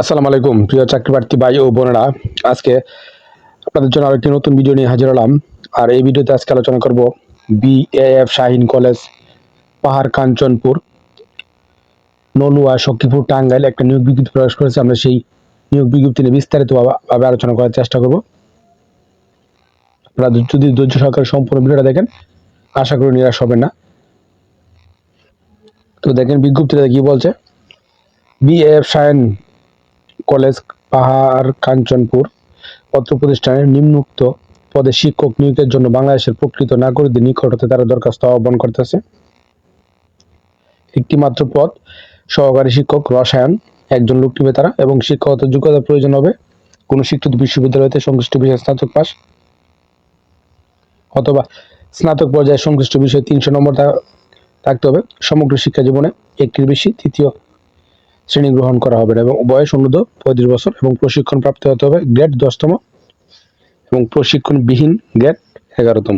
আসসালামু আলাইকুম, প্রিয় চাকরি প্রার্থী ভাই ও বোনেরা। আজকে আপনাদের জন্য আরেকটি নতুন ভিডিও নিয়ে হাজির হলাম। আর এই ভিডিওতে আজকে আলোচনা করব বিএএফ শাহিন কলেজ পাহাড় কাঞ্চনপুর, নলুয়া সখীপুর টাঙ্গাইল একটা নিয়োগ বিজ্ঞপ্তি প্রকাশ করেছে। আমরা সেই নিয়োগ বিজ্ঞপ্তি নিয়ে বিস্তারিতভাবে আলোচনা করার চেষ্টা করব। আপনারা যদি ধৈর্য সহকারে সম্পূর্ণ ভিডিওটা দেখেন, আশা করি নিরাশ হবেন না। তো দেখেন বিজ্ঞপ্তিটা কি বলছে? বিএএফ শাহিন কলেজ পাহাড় কাঞ্চনপুর পত্র প্রতিষ্ঠানের নিম্নোক্ত পদে শিক্ষক নিয়োগের জন্য বাংলাদেশের প্রকৃত নাগরিকদের নিকট হতে তারা দরখাস্ত আহ্বান করতেছে। একটি মাত্র পদ, সহকারী শিক্ষক, রসায়ন, একজন লোক নিবে তারা এবং শিক্ষকতার যোগ্যতার প্রয়োজন হবে। কোনো শিক্ষিত বিশ্ববিদ্যালয়তে সংশ্লিষ্ট বিষয়ে স্নাতক পাস অথবা স্নাতক পর্যায়ে সংশ্লিষ্ট বিষয়ে তিনশো নম্বর থাকতে হবে। সমগ্র শিক্ষা জীবনে একটির বেশি, তৃতীয় শ্রেণি গ্রহণ করা হবে এবং বয়স অনুদ পঁয়ত্রিশ বছর এবং প্রশিক্ষণ প্রাপ্ত হতে হবে গ্রেড দশতম এবং প্রশিক্ষণবিহীন গ্রেড এগারোতম।